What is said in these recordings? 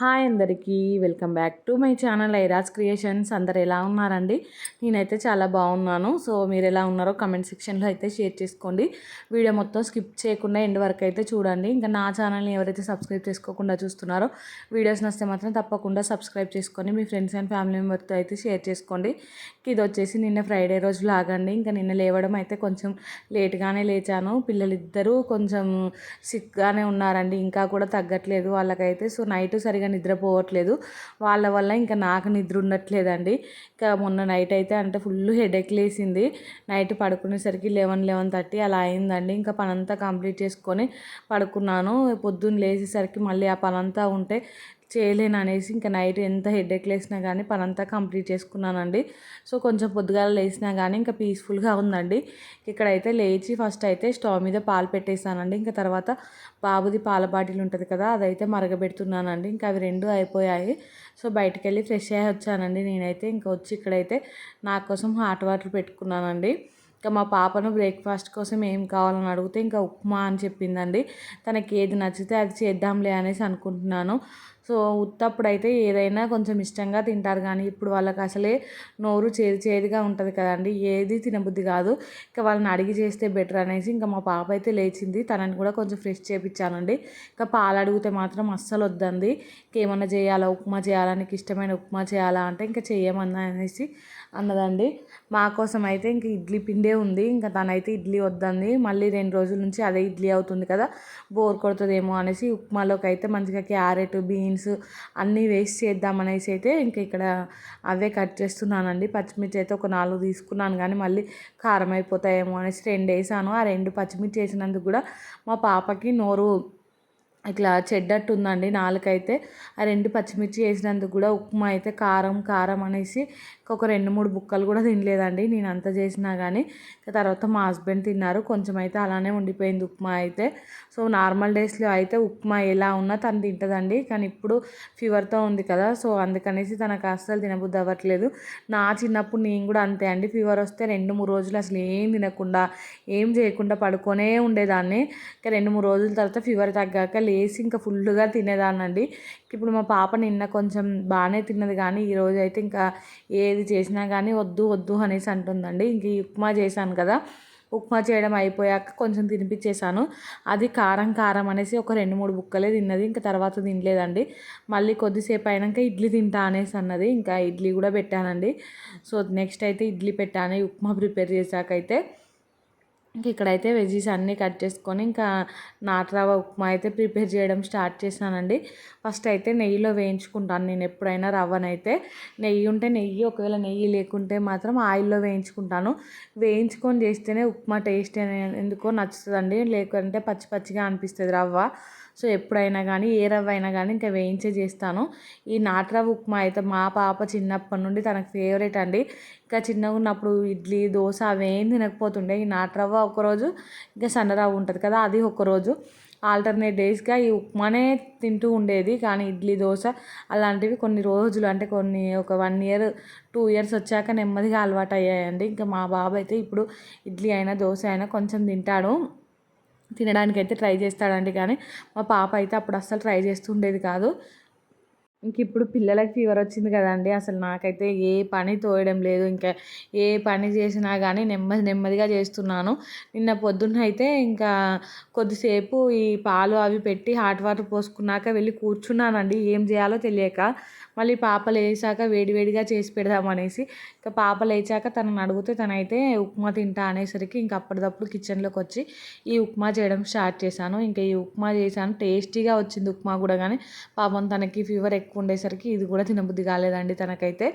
Hi అందరికీ welcome back to my channel Airaj creations. అందరు ఎలా ఉన్నారండి? నేనైతే చాలా బాగున్నాను. సో మీరు ఎలా ఉన్నారో కమెంట్ సెక్షన్లో అయితే షేర్ చేసుకోండి. వీడియో మొత్తం స్కిప్ చేయకుండా ఎండ్ వరకు అయితే చూడండి. ఇంకా నా ఛానల్ని ఎవరైతే సబ్స్క్రైబ్ చేసుకోకుండా చూస్తున్నారో వీడియోస్ నస్తే మాత్రం తప్పకుండా సబ్స్క్రైబ్ చేసుకొని మీ ఫ్రెండ్స్ అండ్ ఫ్యామిలీ మెంబర్తో అయితే షేర్ చేసుకోండి. ఇది వచ్చేసి నిన్న ఫ్రైడే రోజు లాగండి ఇంకా నిన్న లేవడం అయితే కొంచెం లేట్గానే లేచాను. పిల్లలిద్దరూ కొంచెం సిక్గానే ఉన్నారండి. ఇంకా కూడా తగ్గట్లేదు వాళ్ళకైతే. సో నైట్ సరిగా నిద్రపోవట్లేదు. వాళ్ళ వల్ల ఇంకా నాకు నిద్ర ఉండట్లేదండి. ఇంకా మొన్న నైట్ అయితే అంటే ఫుల్ హెడేక్ లేసింది. నైట్ పడుకునేసరికి లెవెన్ లెవెన్ థర్టీ అలా అయిందండి. ఇంకా పనంతా కంప్లీట్ చేసుకొని పడుకున్నాను. పొద్దున్న లేచేసరికి మళ్ళీ ఆ పనంతా ఉంటే చేయలేను అనేసి ఇంకా నైట్ ఎంత హెడేక్ లేసినా కానీ పనంతా కంప్లీట్ చేసుకున్నానండి. సో కొంచెం పొద్దుగాల లేసినా కానీ ఇంకా పీస్ఫుల్గా ఉందండి. ఇక్కడైతే లేచి ఫస్ట్ అయితే స్టవ్ మీద పాలు పెట్టేసానండి. ఇంకా తర్వాత బాబుది పాల బాటిల్ ఉంటుంది కదా అదైతే మరగబెడుతున్నానండి. ఇంకా అవి రెండు అయిపోయాయి. సో బయటకు వెళ్ళి ఫ్రెష్ అయ్యి వచ్చానండి. నేనైతే ఇంకా వచ్చి ఇక్కడైతే నా కోసం హాట్ వాటర్ పెట్టుకున్నానండి. ఇంకా మా పాపను బ్రేక్ఫాస్ట్ కోసం ఏం కావాలని అడిగితే ఇంకా ఉప్మా అని చెప్పిందండి. తనకి ఏది నచ్చితే అది చేద్దాంలే అనేసి అనుకుంటున్నాను. సో ఉత్తప్పుడైతే ఏదైనా కొంచెం ఇష్టంగా తింటారు కానీ ఇప్పుడు వాళ్ళకి అసలే నోరు చేదు చేదుగా ఉంటుంది కదండి. ఏది తినబుద్ధి కాదు. ఇంకా వాళ్ళని అడిగి చేస్తే బెటర్ అనేసి ఇంకా మా పాప అయితే లేచింది. తనని కూడా కొంచెం ఫ్రెష్ చేపించానండి ఇంకా పాలు అడిగితే మాత్రం అస్సలు వద్దండి ఇంకేమన్నా చేయాలా? ఉప్మా చేయాలా? నీకు ఇష్టమైన ఉప్మా చేయాలా అంటే ఇంకా చేయమన్నా అనేసి అన్నదండి. మా కోసం అయితే ఇంక ఇడ్లీ పిండే ఉంది. ఇంకా తనైతే ఇడ్లీ వద్దంది. మళ్ళీ రెండు రోజుల నుంచి అదే ఇడ్లీ అవుతుంది కదా. బోర్ కొడుతుందేమో అనేసి ఉప్మాలోకి అయితే మంచిగా క్యారెట్ బీన్స్ అన్నీ వేసి చేద్దామనేసి అయితే ఇంకా ఇక్కడ అవే కట్ చేస్తున్నానండి. పచ్చిమిర్చి అయితే ఒక నాలుగు తీసుకున్నాను కానీ మళ్ళీ కారం అయిపోతాయేమో అనేసి రెండు వేసాను. ఆ రెండు పచ్చిమిర్చి వేసినందుకు కూడా మా పాపకి నోరు ఇట్లా చెడ్డట్టు ఉందండి నాలుకైతే. ఆ రెండు పచ్చిమిర్చి వేసినందుకు కూడా ఉప్మా అయితే కారం కారం అనేసి ఒక రెండు మూడు బుక్కలు కూడా తినలేదండి. నేను అంత చేసినా కానీ తర్వాత మా హస్బెండ్ తిన్నారు. కొంచెం అయితే అలానే ఉండిపోయింది ఉప్మా అయితే. సో నార్మల్ డేస్లో అయితే ఉప్మా ఎలా ఉన్నా తను తింటుందండి. కానీ ఇప్పుడు ఫీవర్తో ఉంది కదా సో అందుకనేసి తనకు అస్సలు తినబుద్ధి అవ్వట్లేదు నా చిన్నప్పుడు నేను కూడా అంతే అండి. ఫీవర్ వస్తే రెండు మూడు రోజులు అసలు ఏం తినకుండా ఏం చేయకుండా పడుకొనే ఉండేదాన్ని. ఇంకా రెండు మూడు రోజుల తర్వాత ఫీవర్ తగ్గాక లేచి ఇంకా ఫుల్గా తినేదాన్నండి. ఇప్పుడు మా పాప నిన్న కొంచెం బాగానే తిన్నది కానీ ఈరోజు అయితే ఇంకా ఏది చేసినా కానీ వద్దు వద్దు అనేసి అంటుందండి. ఇంక ఉప్మా చేశాను కదా ఉప్మా చేయడం అయిపోయాక కొంచెం తినిపించేశాను. అది కారం కారం అనేసి ఒక రెండు మూడు బుక్కలే తిన్నది. ఇంకా తర్వాత తినలేదండి. మళ్ళీ కొద్దిసేపు అయినాక ఇడ్లీ తింటా అనేసి అన్నది. ఇంకా ఇడ్లీ కూడా పెట్టానండి. సో నెక్స్ట్ అయితే ఇడ్లీ పెట్టాను ఉప్మా ప్రిపేర్ చేశాకైతే. ఇంకా ఇక్కడైతే వెజీస్ అన్నీ కట్ చేసుకొని ఇంకా నాటరవ్వ ఉప్మా అయితే ప్రిపేర్ చేయడం స్టార్ట్ చేశానండి ఫస్ట్ అయితే నెయ్యిలో వేయించుకుంటాను నేను ఎప్పుడైనా రవ్వనైతే. నెయ్యి ఉంటే నెయ్యి ఒకవేళ నెయ్యి లేకుంటే మాత్రం ఆయిల్లో వేయించుకుంటాను. వేయించుకొని చేస్తేనే ఉప్మా టేస్ట్ ఎందుకో నచ్చుతుందండి. లేకుంటే పచ్చి పచ్చిగా అనిపిస్తుంది రవ్వ. సో ఎప్పుడైనా కానీ ఏ రవ్వ అయినా కానీ ఇంకా వేయించే చేస్తాను. ఈ నాటరవ్వ ఉప్మా అయితే మా పాప చిన్నప్పటి నుండి తనకు ఫేవరెట్ అండి. ఇంకా చిన్నగా ఉన్నప్పుడు ఇడ్లీ దోశ అవేం తినకపోతుండే. ఈ నాటరవ్వ ఒకరోజు ఇంకా సన్నరవ్వ ఉంటుంది కదా అది ఒకరోజు. ఆల్టర్నేట్ డేస్గా ఈ ఉప్మానే తింటూ ఉండేది. కానీ ఇడ్లీ దోశ అలాంటివి కొన్ని రోజులు అంటే కొన్ని ఒక వన్ ఇయర్ టూ ఇయర్స్ వచ్చాక నెమ్మదిగా అలవాటు అయ్యాయండి. ఇంకా మా బాబు అయితే ఇప్పుడు ఇడ్లీ అయినా దోశ అయినా కొంచెం తింటాడు. తినడానికి అయితే ట్రై చేస్తాడండి. కానీ మా పాప అయితే అప్పుడు అస్సలు ట్రై చేస్తుండేది కాదు. ఇంక ఇప్పుడు పిల్లలకి ఫీవర్ వచ్చింది కదండి. అసలు నాకైతే ఏ పని తోయడం లేదు. ఇంకా ఏ పని చేసినా కానీ నెమ్మది నెమ్మదిగా చేస్తున్నాను. నిన్న పొద్దున్న అయితే ఇంకా కొద్దిసేపు ఈ పాలు అవి పెట్టి హాట్ వాటర్ పోసుకున్నాక వెళ్ళి కూర్చున్నానండి. ఏం చేయాలో తెలియక మళ్ళీ పాప లేచాక వేడివేడిగా చేసి పెడదామనేసి ఇంకా పాప లేచాక తనని అడిగితే తనైతే ఉప్మా తింటా అనేసరికి ఇంక అప్పటిదప్పుడు కిచెన్లోకి వచ్చి ఈ ఉప్మా చేయడం స్టార్ట్ చేశాను. ఇంకా ఈ ఉప్మా చేశాను. టేస్టీగా వచ్చింది ఉప్మా కూడా కానీ పాపం తనకి ఫీవర్ ఎక్కువ ఉండేసరికి ఇది కూడా తినబుద్ధి కాలేదండి తనకైతే.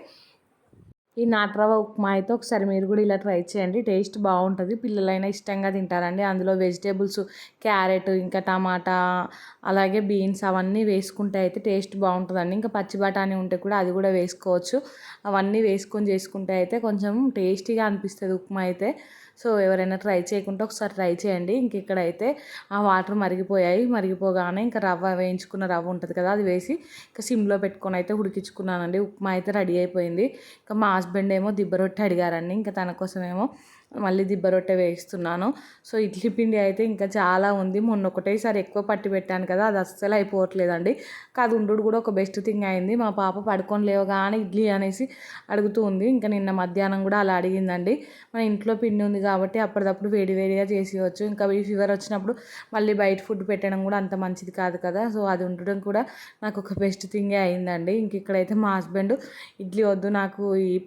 ఈ నాట్రవ ఉప్మా అయితే ఒకసారి మీరు కూడా ఇలా ట్రై చేయండి. టేస్ట్ బాగుంటుంది. పిల్లలైనా ఇష్టంగా తింటారండి. అందులో వెజిటేబుల్స్ క్యారెట్ ఇంకా టమాటా అలాగే బీన్స్ అవన్నీ వేసుకుంటే అయితే టేస్ట్ బాగుంటుందండి. ఇంకా పచ్చి బఠానీ ఉంటే కూడా అది కూడా వేసుకోవచ్చు. అవన్నీ వేసుకొని చేసుకుంటే అయితే కొంచెం టేస్టీగా అనిపిస్తుంది ఉప్మా అయితే. సో ఎవరైనా ట్రై చేయకుండా ఒకసారి ట్రై చేయండి. ఇంక ఇక్కడైతే ఆ వాటర్ మరిగిపోయాయి. మరిగిపోగానే ఇంకా రవ్వ వేయించుకున్న రవ్వ ఉంటుంది కదా అది వేసి ఇంకా సిమ్లో పెట్టుకొని అయితే ఉడికించుకున్నానండి. ఉప్మా అయితే రెడీ అయిపోయింది. ఇంకా మా హస్బెండ్ ఏమో దిబ్బ రొట్టి అడిగారండి. ఇంకా తన కోసమేమో మళ్ళీ దిబ్బ రొట్టె వేయిస్తున్నాను. సో ఇడ్లీ పిండి అయితే ఇంకా చాలా ఉంది. మొన్న ఒకటేసారి ఎక్కువ పట్టి పెట్టాను కదా అది అస్సలు అయిపోవట్లేదండి. కాదు ఉండు కూడా ఒక బెస్ట్ థింగ్ అయింది. మా పాప పడుకొని లేవగానే ఇడ్లీ అనేసి అడుగుతూ ఉంది. ఇంకా నిన్న మధ్యాహ్నం కూడా అలా అడిగిందండి. మన ఇంట్లో పిండి ఉంది కాబట్టి అప్పటిదప్పుడు వేడి వేడిగా చేసేయచ్చు. ఇంకా ఈ ఫీవర్ వచ్చినప్పుడు మళ్ళీ బయట ఫుడ్ పెట్టడం కూడా అంత మంచిది కాదు కదా. సో అది ఉండడం కూడా నాకు ఒక బెస్ట్ థింగే అయిందండి. ఇంక ఇక్కడైతే మా హస్బెండ్ ఇడ్లీ వద్దు నాకు ఈ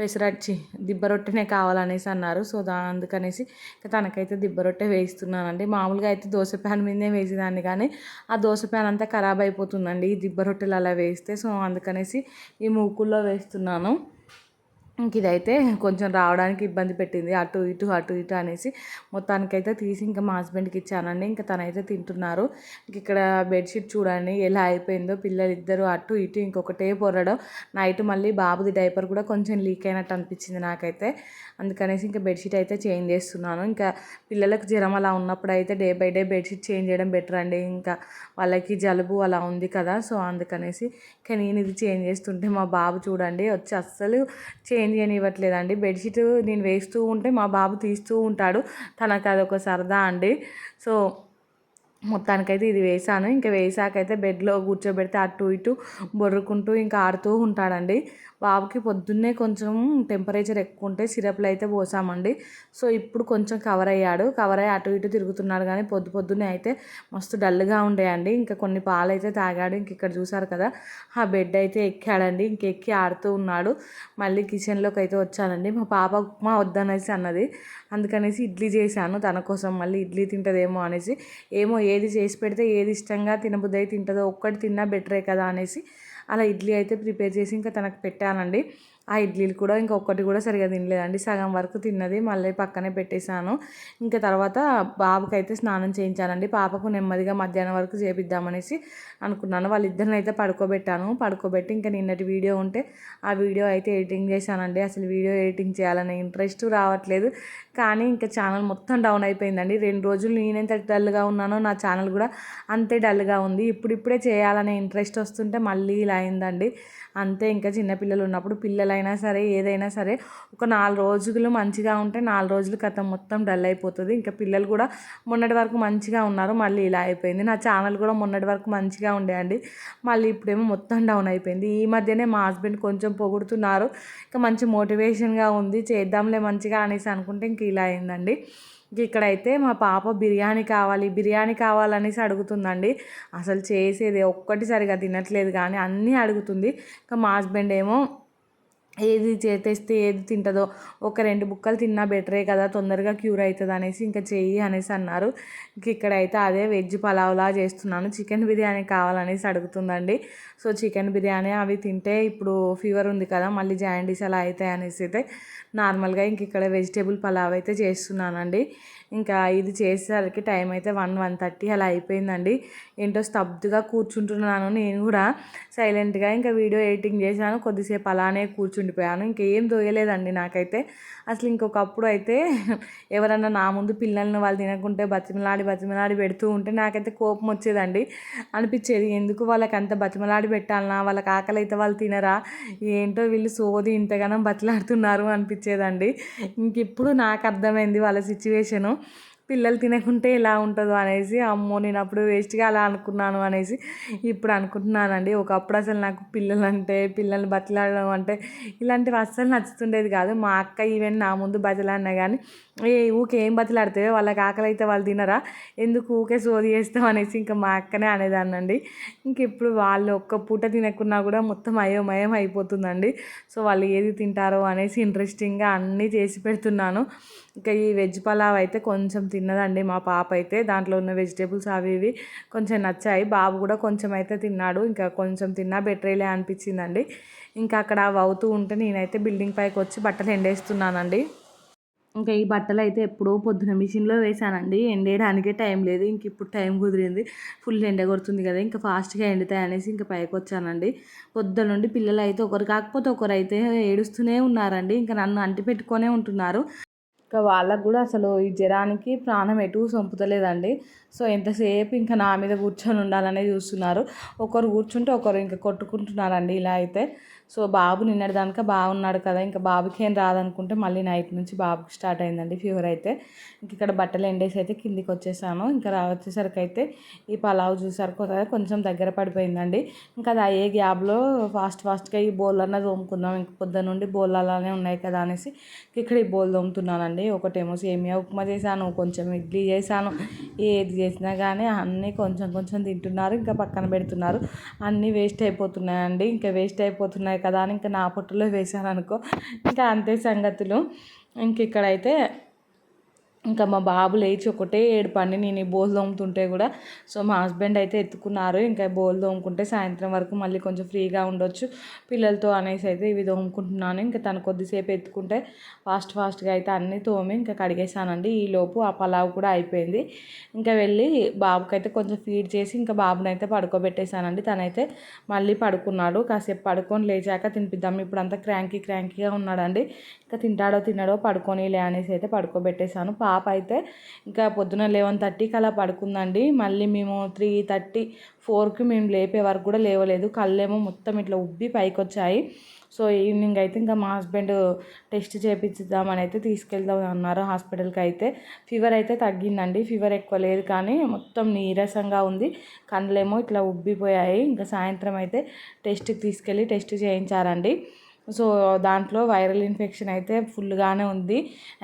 పెసరచ్చి దిబ్బ రొట్టెనే కావాలనేసి అన్నారు. సో దా అందుకనేసి తనకైతే దిబ్బ రొట్టె వేయిస్తున్నానండి. మామూలుగా అయితే దోశ ప్యాన్ మీదే వేసేదాన్ని. కానీ ఆ దోశ ప్యాన్ అంతా ఖరాబ్ అయిపోతుందండి. ఈ దిబ్బ రొట్టెలు అలా వేస్తే. సో అందుకనేసి ఈ మూకుల్లో వేస్తున్నాను. ఇంక ఇదైతే కొంచెం రావడానికి ఇబ్బంది పెట్టింది. అటు ఇటు అటు ఇటు అనేసి మొత్తానికైతే తీసి ఇంకా మా హస్బెండ్కి ఇచ్చానండి. ఇంకా తనైతే తింటున్నారు. ఇంక ఇక్కడ బెడ్షీట్ చూడండి ఎలా అయిపోయిందో పిల్లలు ఇద్దరు అటు ఇటు ఇంకొకటే పొరడం. నైట్ మళ్ళీ బాబుది డైపర్ కూడా కొంచెం లీక్ అయినట్టు అనిపించింది నాకైతే. అందుకనేసి ఇంకా బెడ్షీట్ అయితే చేంజ్ చేస్తున్నాను. ఇంకా పిల్లలకు జ్వరం అలా ఉన్నప్పుడు అయితే day by day bedsheet change చేయడం బెటర్ అండి. ఇంకా వాళ్ళకి జలుబు అలా ఉంది కదా సో అందుకనేసి ఇంకా నేను ఇది చేంజ్ చేస్తుంటే మా బాబు చూడండి వచ్చి అస్సలు చేంజ్ చేయనివ్వట్లేదండి. బెడ్షీట్ నేను వేస్తూ ఉంటే మా బాబు తీస్తూ ఉంటాడు తనకు అదొక సరదా అండి. సో మొత్తానికైతే ఇది వేసాను ఇంకా వేసాకైతే బెడ్లో కూర్చోబెడితే అటు ఇటు బొర్రుకుంటూ ఇంకా ఆడుతూ ఉంటాడండి. బాబుకి పొద్దున్నే కొంచెం టెంపరేచర్ ఎక్కువ ఉంటే సిరప్లు అయితే పోసామండి. సో ఇప్పుడు కొంచెం కవర్ అయ్యాడు. కవర్ అయ్యి అటు ఇటు తిరుగుతున్నాడు కానీ పొద్దు పొద్దున్నే అయితే మస్తు డల్గా ఉండేయండి ఇంకా కొన్ని పాలు అయితే తాగాడు. ఇంక ఇక్కడ చూసారు కదా ఆ బెడ్ అయితే ఎక్కాడండి. ఇంక ఎక్కి ఆడుతూ ఉన్నాడు. మళ్ళీ కిచెన్లోకి అయితే వచ్చానండి. మా పాప ఉప్మా వద్దనేసి అన్నది. అందుకనేసి ఇడ్లీ చేశాను. తన కోసం మళ్ళీ ఇడ్లీ తింటదేమో అనేసి. ఏమో ఏది చేసి పెడితే ఏది ఇష్టంగా తినబుద్దై తింటుందో ఒక్కటి తిన్నా బెటరే కదా అనేసి అలా ఇడ్లీ అయితే ప్రిపేర్ చేసి ఇంకా తనకు పెట్టానండి ఆ ఇడ్లీలు కూడా ఇంకొకటి కూడా సరిగా తినలేదండి. సగం వరకు తిన్నది మళ్ళీ పక్కనే పెట్టేశాను. ఇంకా తర్వాత బాబుకైతే స్నానం చేయించానండి పాపకు నెమ్మదిగా మధ్యాహ్నం వరకు చేపిద్దామనేసి అనుకున్నాను. వాళ్ళిద్దరిని అయితే పడుకోబెట్టాను. పడుకోబెట్టి ఇంకా నిన్నటి వీడియో ఉంటే ఆ వీడియో అయితే ఎడిటింగ్ చేశానండి. అసలు వీడియో ఎడిటింగ్ చేయాలనే ఇంట్రెస్ట్ రావట్లేదు. కానీ ఇంకా ఛానల్ మొత్తం డౌన్ అయిపోయిందండి. రెండు రోజులు నేనెంత డల్గా ఉన్నానో నా ఛానల్ కూడా అంతే డల్గా ఉంది. ఇప్పుడిప్పుడే చేయాలనే ఇంట్రెస్ట్ వస్తుంటే మళ్ళీ ఇలా అయిందండి. అంతే ఇంకా చిన్నపిల్లలు ఉన్నప్పుడు పిల్లలైన అయినా సరే ఏదైనా సరే ఒక నాలుగు రోజులు మంచిగా ఉంటే నాలుగు రోజులు కథ మొత్తం డల్ అయిపోతుంది. ఇంకా పిల్లలు కూడా మొన్నటి వరకు మంచిగా ఉన్నారు మళ్ళీ ఇలా అయిపోయింది. నా ఛానల్ కూడా మొన్నటి వరకు మంచిగా ఉండేయండి మళ్ళీ ఇప్పుడేమో మొత్తం డౌన్ అయిపోయింది. ఈ మధ్యనే మా హస్బెండ్ కొంచెం పొగుడుతున్నారు. ఇంకా మంచి మోటివేషన్గా ఉంది. చేద్దాంలే మంచిగా అనేసి అనుకుంటే ఇంక ఇలా అయిందండి. ఇక్కడైతే మా పాప బిర్యానీ కావాలి బిర్యానీ కావాలనేసి అడుగుతుందండి. అసలు చేసేది ఒక్కటి సరిగా తినట్లేదు కానీ అన్నీ అడుగుతుంది. ఇంకా మా హస్బెండ్ ఏమో ఏది చేతేస్తే ఏది తింటుందో ఒక రెండు బుక్కలు తిన్నా బెటరే కదా తొందరగా క్యూర్ అవుతుంది అనేసి ఇంకా చెయ్యి అనేసి అన్నారు. ఇంక ఇక్కడైతే అదే వెజ్ పలావ్లా చేస్తున్నాను. చికెన్ బిర్యానీ కావాలనేసి అడుగుతుందండి. సో చికెన్ బిర్యానీ అవి తింటే ఇప్పుడు ఫీవర్ ఉంది కదా మళ్ళీ జాయింటీస్ అలా అవుతాయి అనేసి అయితే నార్మల్గా ఇంక ఇక్కడ వెజిటేబుల్ పలావ్ అయితే చేస్తున్నానండి. ఇంకా ఇది చేసేసరికి టైం అయితే వన్ వన్ థర్టీ అలా అయిపోయిందండి. ఏంటో స్తబ్దుగా కూర్చుంటున్నాను నేను కూడా. సైలెంట్గా ఇంకా వీడియో ఎడిటింగ్ చేశాను కొద్దిసేపు అలానే కూర్చుండిపోయాను. ఇంకేం దోయలేదండి నాకైతే. అసలు ఇంకొకప్పుడు అయితే ఎవరన్నా నా ముందు పిల్లల్ని వాళ్ళు తినకుంటే బతిమలాడి బతిమలాడి పెడుతూ ఉంటే నాకైతే కోపం వచ్చేదండి. అనిపించేది ఎందుకు వాళ్ళకి అంత బతిమలాడి పెట్టాలనా? వాళ్ళకి ఆకలి అయితే వాళ్ళు తినరా? ఏంటో వీళ్ళు సోది ఇంతగానం బతిలాడుతున్నారు అనిపించేదండి ఇంక ఇప్పుడు నాకు అర్థమైంది వాళ్ళ సిచ్యువేషను. పిల్లలు తినకుంటే ఎలా ఉంటుందో అనేసి అమ్మో నేను అప్పుడు వేస్ట్గా అలా అనుకున్నాను అనేసి ఇప్పుడు అనుకుంటున్నానండి. ఒకప్పుడు అసలు నాకు పిల్లలు అంటే పిల్లల్ని బతిలాడడం అంటే ఇలాంటివి అస్సలు నచ్చుతుండేది కాదు. మా అక్క ఈవెన్ నా ముందు బతిలాడినా కానీ ఏ ఊకే ఏం బతిలాడితే వాళ్ళకి ఆకలి అయితే వాళ్ళు తినరా? ఎందుకు ఊకే సోది చేస్తాం అనేసి ఇంకా మా అక్కనే అనేదాన్నండి. ఇంక ఇప్పుడు వాళ్ళు ఒక్క పూట తినకున్నా కూడా మొత్తం అయోమయం అయిపోతుందండి. సో వాళ్ళు ఏది తింటారో అనేసి ఇంట్రెస్టింగ్గా అన్నీ చేసి పెడుతున్నాను. ఇంకా ఈ వెజ్ పలావ్ అయితే కొంచెం తిన్నదండి మా పాప అయితే దాంట్లో ఉన్న వెజిటేబుల్స్ అవి ఇవి కొంచెం నచ్చాయి. బాబు కూడా కొంచెం అయితే తిన్నాడు. ఇంకా కొంచెం తిన్నా బెటరేలే అనిపించిందండి. ఇంకా అక్కడ అవి అవుతూ ఉంటే నేనైతే బిల్డింగ్ పైకి వచ్చి బట్టలు ఎండేస్తున్నానండి. ఇంకా ఈ బట్టలు అయితే ఎప్పుడో పొద్దున మిషన్లో వేసానండి ఎండేయడానికే టైం లేదు. ఇంక ఇప్పుడు టైం కుదిరింది. ఫుల్ ఎండ కొడుతుంది కదా. ఇంకా ఫాస్ట్గా ఎండుతాయి అనేసి ఇంకా పైకి వచ్చానండి. పొద్దున నుండి పిల్లలు అయితే ఒకరు కాకపోతే ఒకరు అయితే ఏడుస్తూనే ఉన్నారండి. ఇంకా నన్ను అంటి పెట్టుకొనే ఉంటున్నారు. ఇంకా వాళ్ళకు కూడా అసలు ఈ జ్వరానికి ప్రాణం ఎటు సొంపుతలేదండి సో ఎంతసేపు ఇంకా నా మీద కూర్చొని ఉండాలనే చూస్తున్నారు. ఒకరు కూర్చుంటే ఒకరు ఇంకా కొట్టుకుంటున్నారండి ఇలా అయితే. సో బాబు నిన్నటిదానిక బాగున్నాడు కదా ఇంకా బాబుకి ఏం రాదనుకుంటే మళ్ళీ నైట్ నుంచి బాబుకి స్టార్ట్ అయిందండి ఫీవర్ అయితే. ఇంక ఇక్కడ బట్టలు ఎండేసి అయితే కిందికి వచ్చేసాను. ఇంకా రా వచ్చేసరికి అయితే ఈ పలావ్ చూసారు కదా కొంచెం దగ్గర పడిపోయిందండి. ఇంకా అది అయ్యే గ్యాబ్లో ఫాస్ట్ ఫాస్ట్గా ఈ బోల్ అన్న తోముకుందాం ఇంక పొద్దున్న నుండి బోల్ అలానే ఉన్నాయి కదా అనేసి ఇక్కడ ఈ బోల్ తోముతున్నానండి. ఒకటేమో సేమియా ఉప్మా చేశాను కొంచెం ఇడ్లీ చేశాను. ఏది చేసినా కానీ అన్నీ కొంచెం కొంచెం తింటున్నారు ఇంకా పక్కన పెడుతున్నారు. అన్నీ వేస్ట్ అయిపోతున్నాయండి ఇంకా వేస్ట్ అయిపోతున్నాయి కదా అని ఇంకా నా పొట్టులో వేసాను అనుకో. ఇంకా అంతే సంగతులు. ఇంక ఇక్కడైతే ఇంకా మా బాబు లేచి ఒకటే ఏడుపండి నేను ఈ బోల్ తోముతుంటే కూడా. సో మా హస్బెండ్ అయితే ఎత్తుకున్నారు. ఇంకా బోల్ తోముకుంటే సాయంత్రం వరకు మళ్ళీ కొంచెం ఫ్రీగా ఉండొచ్చు. పిల్లలతో అనేసి అయితే ఇవి తోముకుంటున్నాను ఇంకా తను కొద్దిసేపు ఎత్తుకుంటే ఫాస్ట్ ఫాస్ట్గా అయితే అన్నీ తోమి ఇంకా కడిగేసానండి ఈలోపు ఆ పలావ్ కూడా అయిపోయింది. ఇంకా వెళ్ళి బాబుకి అయితే కొంచెం ఫీడ్ చేసి ఇంకా బాబుని అయితే పడుకోబెట్టేశానండి. తనైతే మళ్ళీ పడుకున్నాడు. కాసేపు పడుకొని లేచాక తినిపిద్దాం. ఇప్పుడు అంతా క్రాంకీ క్రాంకీగా ఉన్నాడండి. ఇంకా తింటాడో తినడో పడుకొని లే అనేసి అయితే పడుకోబెట్టేశాను. పాప అయితే ఇంకా పొద్దున లెవెన్ థర్టీకి అలా పడుకుందండి. మళ్ళీ మేము త్రీ థర్టీ ఫోర్కి మేము లేపే వరకు కూడా లేవలేదు. కళ్ళేమో మొత్తం ఇట్లా ఉబ్బి పైకి వచ్చాయి సో ఈవినింగ్ అయితే ఇంకా మా హస్బెండ్ టెస్ట్ చేయించుదామని అయితే తీసుకెళ్దాం అన్నారు హాస్పిటల్కి అయితే. ఫీవర్ అయితే తగ్గిందండి. ఫీవర్ ఎక్కువ లేదు కానీ మొత్తం నీరసంగా ఉంది. కళ్ళేమో ఇట్లా ఉబ్బిపోయాయి. ఇంకా సాయంత్రం అయితే టెస్ట్కి తీసుకెళ్ళి టెస్ట్ చేయించారండి. సో దాంట్లో వైరల్ ఇన్ఫెక్షన్ అయితే ఫుల్గానే ఉంది.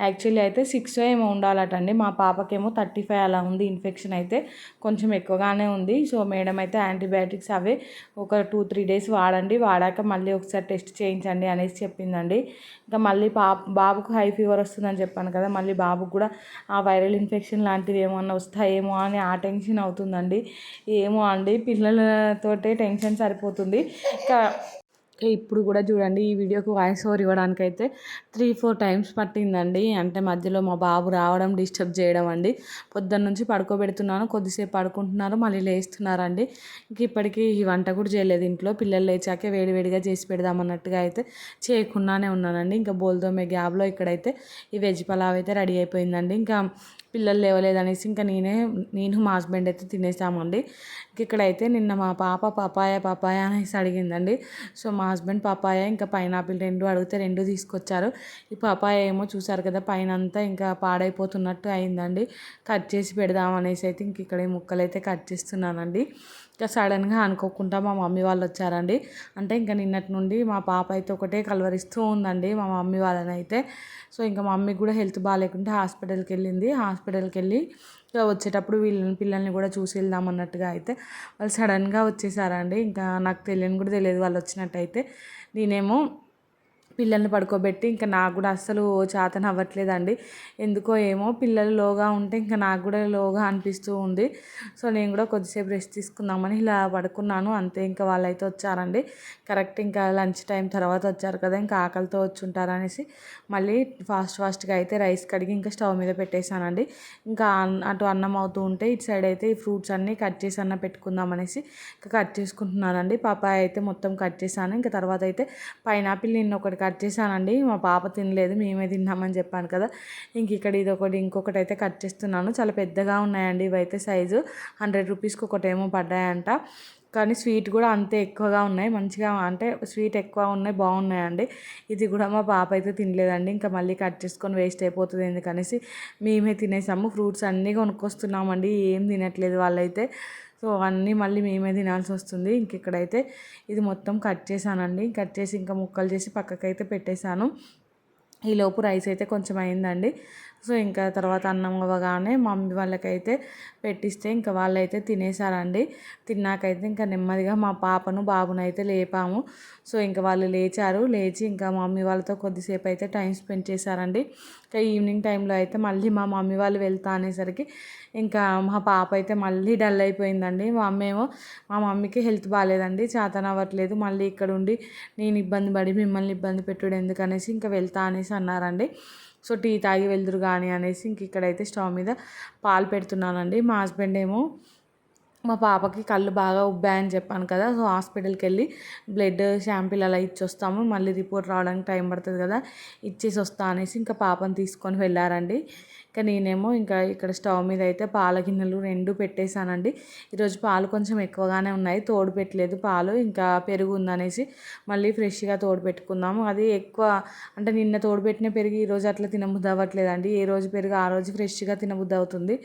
యాక్చువల్లీ అయితే సిక్స్ ఏమో ఉండాలటండి. మా పాపకేమో థర్టీ ఫైవ్ అలా ఉంది ఇన్ఫెక్షన్ అయితే. కొంచెం ఎక్కువగానే ఉంది. సో మేడం అయితే యాంటీబయాటిక్స్ అవే ఒక టూ త్రీ డేస్ వాడండి. వాడాక మళ్ళీ ఒకసారి టెస్ట్ చేయించండి అనేసి చెప్పిందండి. ఇంకా మళ్ళీ పాప బాబుకు హై ఫీవర్ వస్తుందని చెప్పాను కదా మళ్ళీ బాబుకు కూడా ఆ వైరల్ ఇన్ఫెక్షన్ లాంటివి ఏమన్నా వస్తాయేమో అని ఆ టెన్షన్ అవుతుందండి. ఏమో అండి పిల్లలతోటే టెన్షన్ సరిపోతుంది. ఇంకా ఇప్పుడు కూడా చూడండి ఈ వీడియోకి వాయిస్ ఓవర్ ఇవ్వడానికి అయితే త్రీ ఫోర్ టైమ్స్ పట్టిందండి. అంటే మధ్యలో మా బాబు రావడం డిస్టర్బ్ చేయడం అండి. పొద్దున్న నుంచి పడుకోబెడుతున్నాను కొద్దిసేపు పడుకుంటున్నారు మళ్ళీ లేస్తున్నారండి. ఇంక ఇప్పటికీ ఈ వంట కూడా చేయలేదు ఇంట్లో. పిల్లలు లేచాకే వేడివేడిగా చేసి పెడదామన్నట్టుగా అయితే చేయకుండానే ఉన్నానండి. ఇంకా బోల్దోమే గ్యాబ్లో ఇక్కడైతే ఈ వెజ్ పలావ్ అయితే రెడీ అయిపోయిందండి. ఇంకా పిల్లలు లేవలేదనేసి ఇంకా నేనే నేను మా హస్బెండ్ అయితే తినేసామండి. ఇక్కడైతే నిన్న మా పాప పపాయ పపాయ అనేసి అడిగిందండి. సో మా హస్బెండ్ పపాయ ఇంకా పైనాపిల్ రెండు అడిగితే రెండు తీసుకొచ్చారు. ఈ పపాయ ఏమో చూసారు కదా పైన అంతా ఇంకా పాడైపోతున్నట్టు అయిందండి. కట్ చేసి పెడదాం అనేసి అయితే ఇంక ఇక్కడ ముక్కలు అయితే కట్ చేస్తున్నానండి. ఇంకా సడన్గా అనుకోకుండా మా మమ్మీ వాళ్ళు వచ్చారండి. అంటే ఇంకా నిన్నటి నుండి మా పాప అయితే ఒకటే కలవరిస్తూ ఉందండి మా మమ్మీ వాళ్ళని అయితే. సో ఇంకా మమ్మీ కూడా హెల్త్ బాగాలేకుంటే హాస్పిటల్కి వెళ్ళింది. హాస్పిటల్కి వెళ్ళి వచ్చేటప్పుడు వీళ్ళని పిల్లల్ని కూడా చూసి వెళ్దాం అన్నట్టుగా అయితే వాళ్ళు సడన్గా వచ్చేసారండి. ఇంకా నాకు తెలియని కూడా తెలియదు వాళ్ళు వచ్చినట్టయితే. నేనేమో పిల్లల్ని పడుకోబెట్టి ఇంకా నాకు కూడా అస్సలు చేతన అవ్వట్లేదండి ఎందుకో ఏమో పిల్లలు లోగా ఉంటే ఇంకా నాకు కూడా లోగా అనిపిస్తూ ఉంది. సో నేను కూడా కొద్దిసేపు రెస్ట్ తీసుకుందామని ఇలా పడుకున్నాను. అంతే ఇంకా వాళ్ళైతే వచ్చారండి. కరెక్ట్ ఇంకా లంచ్ టైం తర్వాత వచ్చారు కదా ఇంకా ఆకలితో వచ్చి ఉంటారనేసి మళ్ళీ ఫాస్ట్ ఫాస్ట్గా అయితే రైస్ కడిగి ఇంకా స్టవ్ మీద పెట్టేశానండి. ఇంకా అటు అన్నం అవుతూ ఉంటే ఇటు సైడ్ అయితే ఈ ఫ్రూట్స్ అన్నీ కట్ చేసి అన్న పెట్టుకుందాం అనేసి ఇంకా కట్ చేసుకుంటున్నానండి. పాపాయ అయితే మొత్తం కట్ చేశాను. ఇంకా తర్వాత అయితే పైనాపిల్ నిన్న ఒకటి కట్ చేశానండి. మా పాప తినలేదు మేమే తిన్నామని చెప్పాను కదా. ఇంక ఇక్కడ ఇది ఒకటి ఇంకొకటి అయితే కట్ చేస్తున్నాను. చాలా పెద్దగా ఉన్నాయండి ఇవైతే సైజు. హండ్రెడ్ రూపీస్కి ఒకటేమో పడ్డాయంట. కానీ స్వీట్ కూడా అంతే ఎక్కువగా ఉన్నాయి. మంచిగా అంటే స్వీట్ ఎక్కువ ఉన్నాయి బాగున్నాయండి. ఇది కూడా మా పాప అయితే తినలేదండి. ఇంకా మళ్ళీ కట్ చేసుకొని వేస్ట్ అయిపోతుంది ఎందుకనేసి మేమే తినేసాము. ఫ్రూట్స్ అన్నీ కొనుక్కొస్తున్నామండి. ఏం తినట్లేదు వాళ్ళైతే. సో అన్నీ మళ్ళీ మేమే తినాల్సి వస్తుంది. ఇంక ఇక్కడైతే ఇది మొత్తం కట్ చేశానండి. కట్ చేసి ఇంకా ముక్కలు చేసి పక్కకైతే పెట్టేశాను. ఈలోపు రైస్ అయితే కొంచెం అయిందండి. సో ఇంకా తర్వాత అన్నం అవ్వగానే మమ్మీ వాళ్ళకైతే పెట్టిస్తే ఇంకా వాళ్ళైతే తినేసారండి తిన్నాకైతే ఇంకా నెమ్మదిగా మా పాపను బాబును అయితే లేపాము. సో ఇంకా వాళ్ళు లేచారు. లేచి ఇంకా మమ్మీ వాళ్ళతో కొద్దిసేపు అయితే టైం స్పెండ్ చేశారండి. ఇంకా ఈవినింగ్ టైంలో అయితే మళ్ళీ మా మమ్మీ వాళ్ళు వెళ్తా అనేసరికి ఇంకా మా పాప అయితే మళ్ళీ డల్ అయిపోయిందండి. మా అమ్మ ఏమో మా మమ్మీకి హెల్త్ బాగాలేదండి చేతన అవ్వట్లేదు మళ్ళీ ఇక్కడ ఉండి నేను ఇబ్బంది పడి మిమ్మల్ని ఇబ్బంది పెట్టుడు ఎందుకనేసి ఇంకా వెళ్తా అనేసి అన్నారండి. సో టీ తాగి వెళ్దురు కానీ అనేసి ఇంక ఇక్కడైతే స్టవ్ మీద పాలు పెడుతున్నానండి. మా హస్బెండ్ ఏమో మా పాపకి కళ్ళు బాగా ఉబ్బాయని చెప్పాను కదా సో హాస్పిటల్కి వెళ్ళి బ్లడ్ షాంపిల్ అలా ఇచ్చొస్తాము. మళ్ళీ రిపోర్ట్ రావడానికి టైం పడుతుంది కదా ఇచ్చేసి వస్తా అనేసి ఇంకా పాపని తీసుకొని వెళ్ళారండి. ఇంకా నేనేమో ఇంకా ఇక్కడ స్టవ్ మీద అయితే పాల గిన్నెలు రెండు పెట్టేశానండి. ఈరోజు పాలు కొంచెం ఎక్కువగానే ఉన్నాయి తోడు పెట్టలేదు పాలు ఇంకా పెరుగు ఉందనేసి మళ్ళీ ఫ్రెష్గా తోడు పెట్టుకుందాము. అది ఎక్కువ అంటే నిన్న తోడు పెట్టిన పెరుగు ఈరోజు అట్లా తినబుద్ధి అవ్వట్లేదండి. ఏ రోజు పెరుగు ఆ రోజు ఫ్రెష్గా తినబుద్ధి అవుతుంది.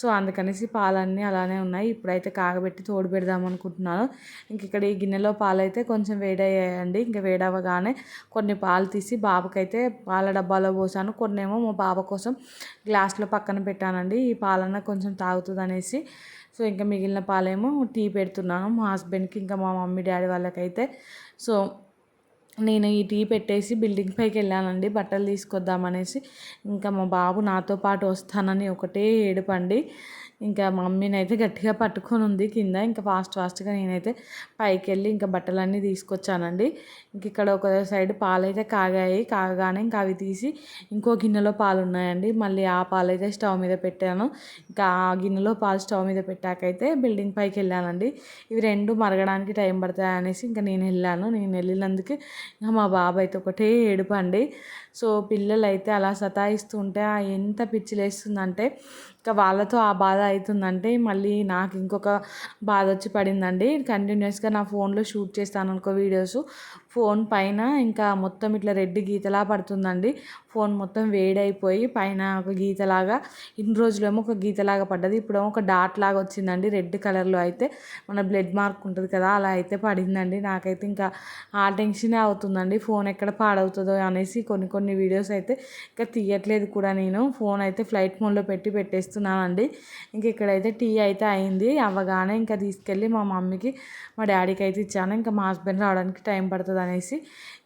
సో అందుకనేసి పాలన్నీ అలానే ఉన్నాయి. ఇప్పుడైతే కాగబెట్టి తోడు పెడదాం అనుకుంటున్నాను. ఇంక ఇక్కడ ఈ గిన్నెలో పాలు అయితే కొంచెం వేడయ్యాయండి. ఇంకా వేడవగానే కొన్ని పాలు తీసి బాబుకైతే పాల డబ్బాలో పోసాను. కొన్ని ఏమో మా బాబు కోసం గ్లాస్లో పక్కన పెట్టానండి. ఈ పాలన్నా కొంచెం తాగుతుంది అనేసి సో ఇంకా మిగిలిన పాలేమో టీ పెడుతున్నాను మా హస్బెండ్కి ఇంకా మా మమ్మీ డాడీ వాళ్ళకైతే. సో నేను ఈ టీ పెట్టేసి బిల్డింగ్ పైకి వెళ్ళానండి. బట్టలు తీసుకొద్దామనేసి. ఇంకా మా బాబు నాతో పాటు వస్తానని ఒకటే ఏడుపండి. ఇంకా మమ్మీని అయితే గట్టిగా పట్టుకొని ఉంది కింద. ఇంకా ఫాస్ట్ ఫాస్ట్గా నేనైతే పైకి వెళ్ళి ఇంకా బట్టలన్నీ తీసుకొచ్చానండి. ఇంక ఇక్కడ ఒక సైడ్ పాలు అయితే కాగాయి. కాగానే ఇంకా అవి తీసి ఇంకో గిన్నెలో పాలు ఉన్నాయండి మళ్ళీ ఆ పాలు అయితే స్టవ్ మీద పెట్టాను. ఇంకా ఆ గిన్నెలో పాలు స్టవ్ మీద పెట్టాకైతే బిల్డింగ్ పైకి వెళ్ళానండి ఇవి రెండు మరగడానికి టైం పడతాయి అనేసి ఇంకా నేను వెళ్ళాను. నేను వెళ్ళినందుకు ఇంకా మా బాబు అయితే ఒకటే ఏడుపండి సో పిల్లలు అయితే అలా సతాయిస్తుంటే ఎంత పిచ్చిలేస్తుందంటే ఇంకా వాళ్ళతో ఆ బాధ అవుతుందంటే మళ్ళీ నాకు ఇంకొక బాధ వచ్చి పడిందండి. కంటిన్యూస్గా నా ఫోన్లో షూట్ చేస్తాను అనుకో వీడియోస్ ఫోన్ పైన ఇంకా మొత్తం ఇట్లా రెడ్ గీతలా పడుతుందండి. ఫోన్ మొత్తం వేడైపోయి పైన ఒక గీతలాగా ఇన్ని రోజులేమో ఒక గీతలాగా పడ్డది. ఇప్పుడేమో ఒక డాట్ లాగా వచ్చిందండి రెడ్ కలర్లో అయితే. మన బ్లడ్ మార్క్ ఉంటుంది కదా అలా అయితే పడిందండి. నాకైతే ఇంకా ఆ టెన్షనే అవుతుందండి. ఫోన్ ఎక్కడ పాడవుతుందో అనేసి కొన్ని కొన్ని వీడియోస్ అయితే ఇంకా తీయట్లేదు కూడా నేను. ఫోన్ అయితే ఫ్లైట్ మోడ్లో పెట్టి పెట్టేస్తున్నానండి. ఇంక ఇక్కడైతే టీ అయితే అయింది. అవ్వగానే ఇంకా తీసుకెళ్ళి మా మమ్మీకి మా డాడీకి అయితే ఇచ్చాను. ఇంకా మా హస్బెండ్ రావడానికి టైం పడుతుంది అనేసి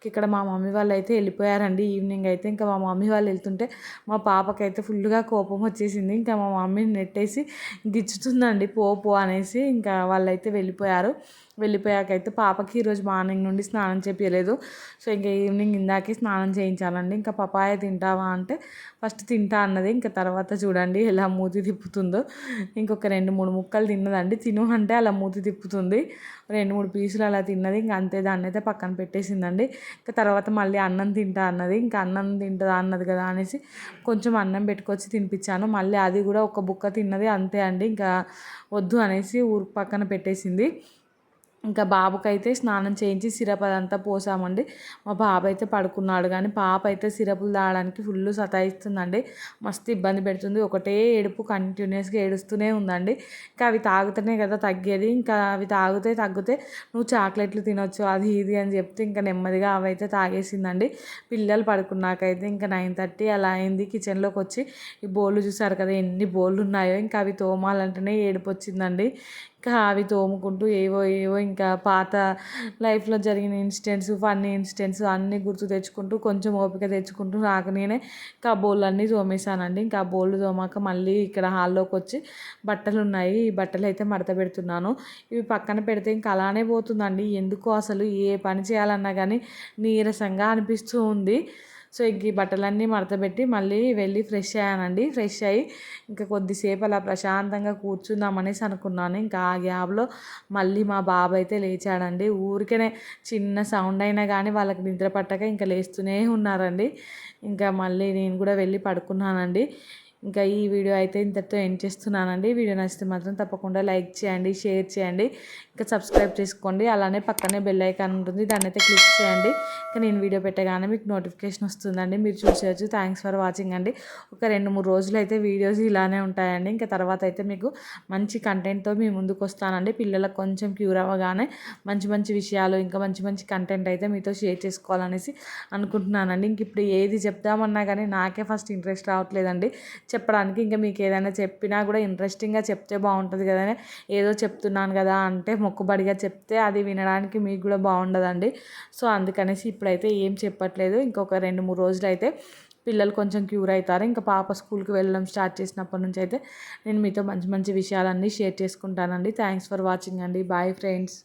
ఇక్కడ మా మమ్మీ వాళ్ళు అయితే వెళ్ళిపోయారండి. ఈవినింగ్ అయితే ఇంకా మా మమ్మీ వాళ్ళు వెళ్తుంటే మా పాపకైతే ఫుల్గా కోపం వచ్చేసింది. ఇంకా మా మమ్మీని నెట్టేసి గిచ్చుతుందండి పో పో అనేసి ఇంకా వాళ్ళైతే వెళ్ళిపోయారు. వెళ్ళిపోయాకైతే పాపకి ఈరోజు మార్నింగ్ నుండి స్నానం చేపించలేదు సో ఇంకా ఈవినింగ్ ఇందాకే స్నానం చేయించాలండి. ఇంకా పపాయ తింటావా అంటే ఫస్ట్ తింటా అన్నది. ఇంకా తర్వాత చూడండి ఎలా మూతి తిప్పుతుందో. ఇంకొక రెండు మూడు ముక్కలు తిన్నదండి. తిను అంటే అలా మూతి తిప్పుతుంది. రెండు మూడు పీసులు అలా తిన్నది. ఇంకా అంతే దాన్ని అయితే పక్కన పెట్టేసిందండి. ఇంకా తర్వాత మళ్ళీ అన్నం తింటా అన్నది ఇంకా అన్నం తింటుందా అన్నది కదా అనేసి కొంచెం అన్నం పెట్టుకొచ్చి తినిపించాను మళ్ళీ అది కూడా ఒక బుక్క తిన్నది అంతే అండి ఇంకా వద్దు అనేసి ఊరు పక్కన పెట్టేసింది. ఇంకా బాబుకైతే స్నానం చేయించి సిరప్ అదంతా పోసామండి. మా బాబు అయితే పడుకున్నాడు కానీ పాప అయితే సిరపులు తాగడానికి ఫుల్ సతాయిస్తుందండి. మస్తు ఇబ్బంది పెడుతుంది. ఒకటే ఏడుపు కంటిన్యూస్గా ఏడుస్తూనే ఉందండి. ఇంకా అవి తాగుతూనే కదా తగ్గేది. ఇంకా అవి తాగితే తగ్గితే నువ్వు చాక్లెట్లు తినొచ్చు అది ఇది అని చెప్తే ఇంకా నెమ్మదిగా అవి అయితే తాగేసిందండి. పిల్లలు పడుకున్నాకైతే ఇంకా నైన్ థర్టీ అలా అయింది. కిచెన్లోకి వచ్చి ఈ బోళ్ళు చూసారు కదా ఎన్ని బోళ్ళు ఉన్నాయో. ఇంకా అవి తోమాలంటేనే ఏడుపు వచ్చిందండి. ఇంకా అవి తోముకుంటూ ఏవో ఏవో ఇంకా పాత లైఫ్లో జరిగిన ఇన్సిడెంట్స్ ఫన్నీ ఇన్సిడెంట్స్ అన్నీ గుర్తు తెచ్చుకుంటూ కొంచెం ఓపిక తెచ్చుకుంటూ నాకు నేనే ఇంకా బోళ్ళు అన్నీ తోమేశానండి. ఇంకా బోళ్ళు తోమాక మళ్ళీ ఇక్కడ హాల్లోకి వచ్చి బట్టలు ఉన్నాయి ఈ బట్టలు అయితే మడత పెడుతున్నాను. ఇవి పక్కన పెడితే ఇంకా అలానే పోతుందండి. ఎందుకు అసలు ఏ పని చేయాలన్నా కానీ నీరసంగా అనిపిస్తూ ఉంది. సో ఇంక ఈ బట్టలన్నీ మడతపెట్టి మళ్ళీ వెళ్ళి ఫ్రెష్ అయ్యానండి. ఫ్రెష్ అయ్యి ఇంకా కొద్దిసేపు అలా ప్రశాంతంగా కూర్చుందామనేసి అనుకున్నాను. ఇంకా ఆ గ్యాప్లో మళ్ళీ మా బాబు అయితే లేచాడండి. ఊరికనే చిన్న సౌండ్ అయినా కానీ వాళ్ళకి నిద్ర పట్టక ఇంకా లేస్తూనే ఉన్నారండి. ఇంకా మళ్ళీ నేను కూడా వెళ్ళి పడుకున్నానండి. ఇంకా ఈ వీడియో అయితే ఇంతటితో ఎండ్ చేస్తున్నానండి. వీడియో నచ్చితే మాత్రం తప్పకుండా లైక్ చేయండి షేర్ చేయండి. ఇంకా సబ్స్క్రైబ్ చేసుకోండి. అలానే పక్కనే బెల్ ఐకాన్ ఉంటుంది. దాన్ని అయితే క్లిక్ చేయండి. ఇంకా నేను వీడియో పెట్టగానే మీకు నోటిఫికేషన్ వస్తుందండి. మీరు చూసేయచ్చు. థ్యాంక్స్ ఫర్ వాచింగ్ అండి. ఒక రెండు మూడు రోజులు అయితే వీడియోస్ ఇలానే ఉంటాయండి. ఇంకా తర్వాత అయితే మీకు మంచి కంటెంట్తో మీ ముందుకు వస్తానండి. పిల్లలకు కొంచెం క్యూర్ అవ్వగానే మంచి మంచి విషయాలు ఇంకా మంచి మంచి కంటెంట్ అయితే మీతో షేర్ చేసుకోవాలనేసి అనుకుంటున్నానండి. ఇంక ఇప్పుడు ఏది చెప్దామన్నా కానీ నాకే ఫస్ట్ ఇంట్రెస్ట్ రావట్లేదండి. చెప్పడానికి ఇంకా మీకు ఏదైనా చెప్పినా కూడా ఇంట్రెస్టింగ్గా చెప్తే బాగుంటుంది కదా ఏదో చెప్తున్నాను కదా అంటే మొక్కుబడిగా చెప్తే అది వినడానికి మీకు కూడా బాగుండదండి. సో అందుకనేసి ఇప్పుడైతే ఏం చెప్పట్లేదు. ఇంకొక రెండు మూడు రోజులు అయితే పిల్లలు కొంచెం క్యూర్ అవుతారు ఇంకా పాప స్కూల్కి వెళ్ళడం స్టార్ట్ చేసినప్పటి నుంచి అయితే నేను మీతో మంచి మంచి విషయాలన్నీ షేర్ చేసుకుంటానండి. థ్యాంక్స్ ఫర్ వాచింగ్ అండి. Bye friends